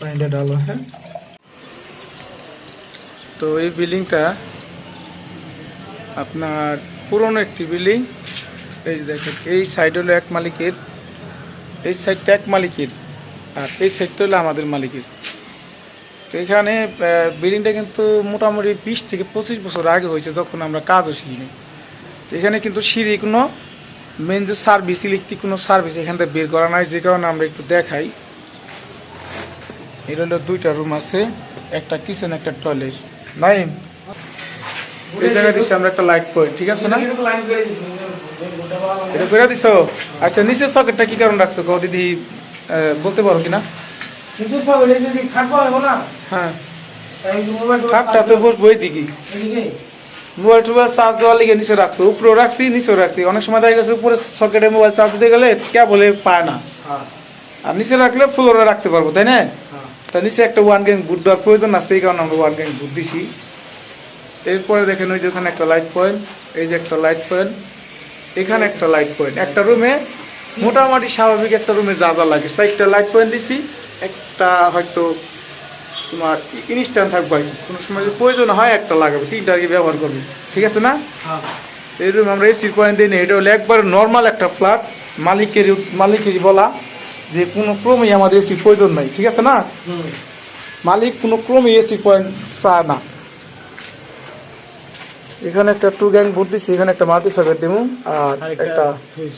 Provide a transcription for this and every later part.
পানিটা ঢালো হ্যাঁ। তো এই বিল্ডিংটা আপনার পুরনো একটি বিল্ডিং। এই দেখেন, এই সাইড হলো এক মালিকের, এই সাইডটা এক মালিকের আর এই সাইডটা হলো আমাদের মালিকের। তো এখানে বিল্ডিংটা কিন্তু মোটামুটি বিশ থেকে পঁচিশ বছর আগে হয়েছে যখন আমরা কাজও শিখিনি। এখানে কিন্তু সিঁড়ি কোনো মেন যে সার্ভিস ইলেকট্রিক কোনো সার্ভিস এখান থেকে বের করা নাই, যে কারণে আমরা একটু দেখাই। এর হলো দুইটা রুম আছে একটা কিচেন একটা টয়লেট নাই এই জায়গায় দিচ্ছি আমরা একটা লাইট পয়েন্ট ঠিক আছে না? এটা করে দিছো? আচ্ছা নিচের সকেটটা কি কারণ রাখছো? গো দিদি বলতে পারো কিনা? হ্যাঁ। খাটটা তো বসবো এই দিকে মোবাইল টোবাইল চার্জ দেওয়ার লিগে নিচে রাখছো। উপরেও রাখছি নিচেও রাখছি। অনেক সময় দেখা গেছে উপরে সকেটে মোবাইল চার্জ দিতে গেলে কে বলে পায় না। হ্যাঁ। আর নিচে রাখলে ফ্লোরে রাখতে পারব তাই না? তা নিচে একটা ওয়ান গ্যাং বুট দেওয়ার প্রয়োজন আছে এই কারণে আমরা ওয়ান গ্যাং বুট দিছি। এরপরে দেখেন ওই যে ওখানে একটা লাইট পয়েন্ট এই যে একটা লাইট পয়েন্ট এখানে একটা লাইট পয়েন্ট একটা রুমে মোটামুটি স্বাভাবিক একটা রুমে যা যা লাগে। চারটা লাইট পয়েন্ট দিছি একটা হয়তো তোমার ইনস্ট্যান্ট থাকবে কোনো সময় যদি প্রয়োজন হয় একটা লাগাবে তিনটা আগে ব্যবহার করবে। ঠিক আছে না? হ্যাঁ। এই রুম আমরা এসির পয়েন্ট দিই না এটা হলো একবার নর্মাল একটা ফ্ল্যাট মালিকের মালিকেরই বলা। যে কোনো ক্রমেই আমাদের এসির প্রয়োজন নাই ঠিক আছে না? মালিক কোনো ক্রমে এসি পয়েন্ট চায় না। এখানে একটা টু গ্যাং বোর্ড দিচ্ছি এখানে একটা মাল্টি সকেট দিব আর একটা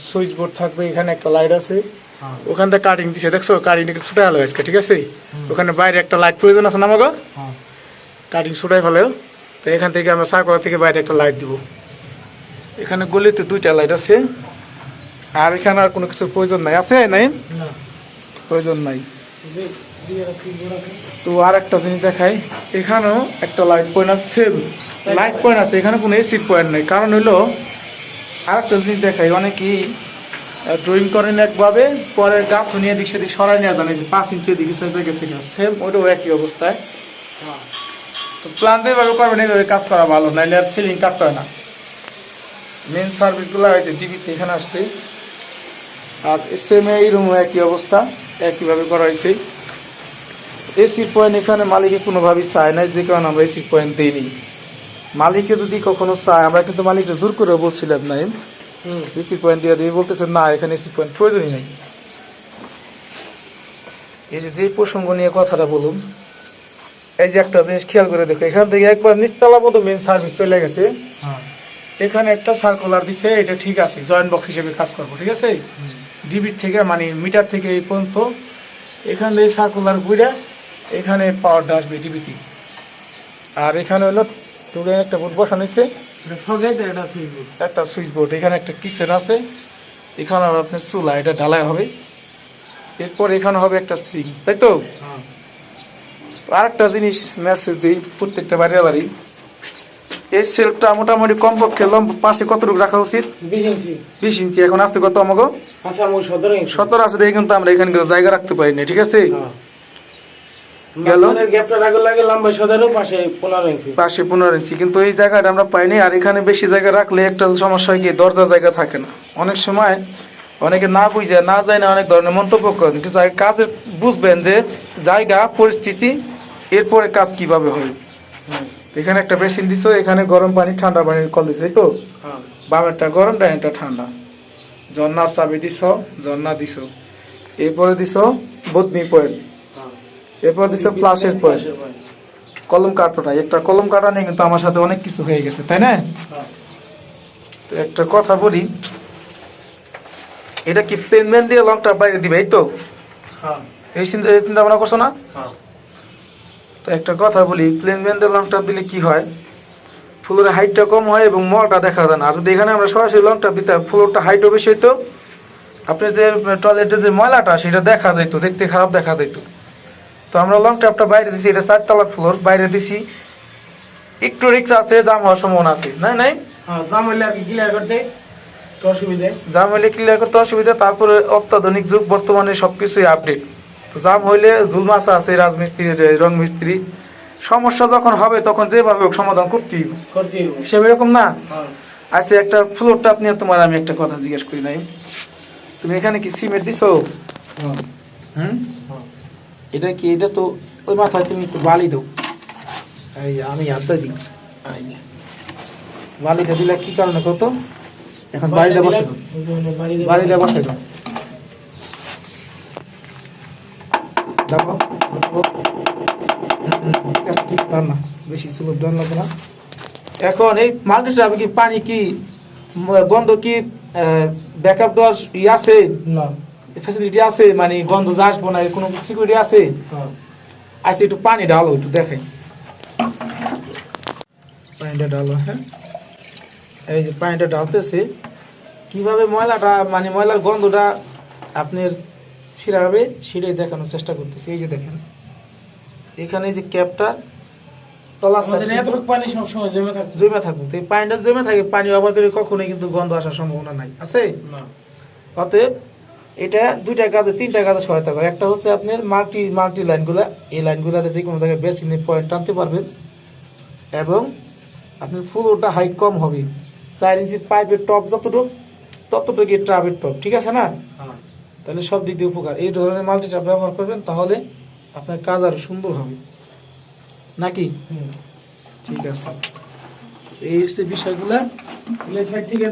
সুইচ। বোর্ড থাকবে এখানে একটা লাইট আছে। হ্যাঁ। ওখান থেকে কাটিং দিছে দেখছ? কাটিংটা ছুটে গেল আজকে ঠিক আছে? ওখানে বাইরে একটা লাইট প্রয়োজন আছে না আমাকে হ্যাঁ। কাটিং ছুটাই ফেলে তো এখান থেকে আমরা সাকরা থেকে বাইরে একটা লাইট দিব। এখানে গলিতে দুইটা লাইট আছে। আর এখানে আর কোনো কিছুর প্রয়োজন নাই। আছে নাই? প্রয়োজন নাই। তো আর একটা জিনিস দেখাই। এখানেও একটা লাইট পয়েন্ট আছে সেম লাইট পয়েন্ট আছে এখানে কোনো এসি পয়েন্ট নেই। কারণ হলো আর একটা জিনিস দেখাই। অনেকেই ড্রয়িং করেন একভাবে পরে গাছ নিয়ে দিক সেদিক সরাই নিয়ে জানে পাঁচ ইঞ্চি এদিকে সেদিকে গেছে সেম ওটাও একই অবস্থায়। হ্যাঁ। তো প্ল্যান যেভাবে করবেন এইভাবে কাজ করা ভালো। নাইলে আর সিলিং কাটতে হয় না। মেন সার্ভিসগুলো হয়েছে টিভিতে এখানে আসছে। আর সেম এই রুমও একই অবস্থা একইভাবে করা হয়েছে। এসির পয়েন্ট এখানে মালিকে কোনোভাবেই চায় না যে কারণে আমরা এসির পয়েন্ট দিইনি। মালিকে যদি কখনো চায় আমরা কিন্তু মালিককে জোর করে বলছিলাম না এসির পয়েন্ট দিয়ে দিয়ে বলতেছে না এখানে এসির পয়েন্ট প্রয়োজনই নেই। এই যে প্রসঙ্গ নিয়ে কথাটা বলুন এই যে একটা জিনিস খেয়াল করে দেখো এখান থেকে একবার নিচতলা মতো মেন সার্ভিস চলে গেছে। হ্যাঁ। এখানে একটা সার্কুলার দিচ্ছে এটা ঠিক আছে জয়েন্ট বক্স হিসেবে কাজ করব ঠিক আছে। ডিবির থেকে মানে মিটার থেকে এই পর্যন্ত এখান থেকে সার্কুলার ঘুরে এখানে পাওয়ারটা আসবে ডিবিতে। আর এখানে হলো টুকে একটা বোর্ড বসানো হয়েছে। একটা সুইচ বোর্ড এখানে একটা কিচেন আছে এখানে আপনার চুলা এটা ঢালাই হবে। এরপর এখানে হবে একটা সিং তাই তো? হ্যাঁ। আর একটা জিনিস মেসেজ দিই প্রত্যেকটা বাড়ির বাড়ি এই সেলফটা মোটামুটি কমপক্ষে লম্ব পাশে কতটুকু রাখা উচিত? বিশ ইঞ্চি। বিশ ইঞ্চি। এখন আছে কত আমাকে আচ্ছা আমার সতেরো আছে দেখে কিন্তু আমরা এখানে জায়গা রাখতে পারি না ঠিক আছে? হ্যাঁ। গেল? পাশে পনেরো ইঞ্চি। পাশে পনেরো ইঞ্চি। কিন্তু এই জায়গাটা আমরা পাইনি। আর এখানে বেশি জায়গা রাখলে একটা সমস্যা হয় কি দরজা জায়গা থাকে না। অনেক সময় অনেকে না বুঝে না যায় না অনেক ধরনের মন্তব্য করেন। কিন্তু কাজে বুঝবেন যে জায়গা পরিস্থিতি এরপরে কাজ কীভাবে হুম। এখানে একটা বেসিন দিছো এখানে গরম পানি ঠান্ডা পানির কল দিছো এই তো? হ্যাঁ। বামেরটা গরম ডাইনটা ঠান্ডা। ঝর্নার চাবি দিছ ঝর্ণা দিছ। এরপরে দিছ বদনি পয়েন্ট এরপর দিছ ফ্লাশের পয়েন্ট কলম কাটোটা একটা কলম কাটা নিয়ে কিন্তু আমার সাথে অনেক কিছু হয়ে গেছে তাই না? হ্যাঁ। তো একটা কথা বলি এটা কি পেনমেন্ট দিয়ে লংটা বাইরে দিবে এই তো? হ্যাঁ। এই চিন্তা চিন্তা ভাবনা করছ না? হ্যাঁ। তো একটা কথা বলি প্লেন ব্যান্ড লং লংটা দিলে কি হয়? ফ্লোরের হাইটটা কম হয় এবং মলটা দেখা যায় না। আর যদি এখানে আমরা সরাসরি লংটা দিতে ফ্লোরটা হাইটও বেশি হইতো আপনি যে টয়লেটের যে ময়লাটা সেটা দেখা যাইতো দেখতে খারাপ দেখা যাইতো। তো আমরা লং ট্যাপটা বাইরে দিছি এটা চারতলার ফ্লোর বাইরে দিছি। একটু রিক্স আছে জাম হওয়ার সম্ভাবনা আছে নাই নাই? হ্যাঁ দাম হইলে আর কি ক্লিয়ার করতে অসুবিধে? জাম হইলে ক্লিয়ার করতে অসুবিধা তারপরে অত্যাধুনিক যুগ বর্তমানে সব কিছুই আপডেট তো জাম হইলে ঝুলমাসা আছে রাজমিস্ত্রি রং মিস্ত্রি। সমস্যা যখন হবে তখন যেভাবে হোক সমাধান করতেই। হিসেবে এরকম না? হ্যাঁ। আচ্ছা একটা ফ্লোরটা আপনি তোমার আমি একটা কথা জিজ্ঞেস করি নাই। তুমি এখানে কি সিমেন্ট দিছো? হ্যাঁ। হুম? হ্যাঁ। এটা কি এটা তো ওই মাথায় তুমি একটু বালি দাও। এই আমি হাতে দিই। বালিটা দিলে কি কারণে কত এখন বাড়িটা বসে দাও। বাড়িটা বসে দাও। ঠিক আছে না বেশি সুলভ দেওয়া লাগবে না। এখন এই মাল্টিটা কি পানি কি গন্ধ কি ব্যাকআপ দেওয়ার ই আছে? না। ফ্যাসিলিটি আছে? মানে গন্ধ আসব না কোনো সিকিউরিটি আছে? আচ্ছা একটু পানি ঢালো একটু দেখাই পানিটা ঢালো হ্যাঁ। এই যে পানিটা ঢালতেছে কীভাবে ময়লাটা মানে ময়লার গন্ধটা আপনার ফিরাবে সেটাই দেখানোর চেষ্টা করতেছে। এই যে দেখেন এখানে যে ক্যাপটা জমে এই পানিটা জমে থাকে পানি অবাধ করে কখনোই কিন্তু গন্ধ আসার সম্ভাবনা নাই। আছে? অতএব এটা দুইটা কাজে তিনটা কাজে সহায়তা করে। একটা হচ্ছে আপনার মাল্টি মাল্টি লাইনগুলা এই লাইনগুলাতে যে কোনো জায়গায় বেশি পয়েন্ট টানতে পারবেন। এবং আপনার ফ্লোরটা হাইট কম হবে। চার ইঞ্চি পাইপের টপ যতটুকু ততটুকু ট্রাবের টপ। ঠিক আছে না? হ্যাঁ। তাহলে সব দিক দিয়ে উপকার। এই ধরনের মাল্টিটা ব্যবহার করবেন তাহলে আপনার কাজ আরও সুন্দর হবে। নাকি? হুম। ঠিক আছে। এই হচ্ছে বিষয়গুলা। এই সাইড থেকে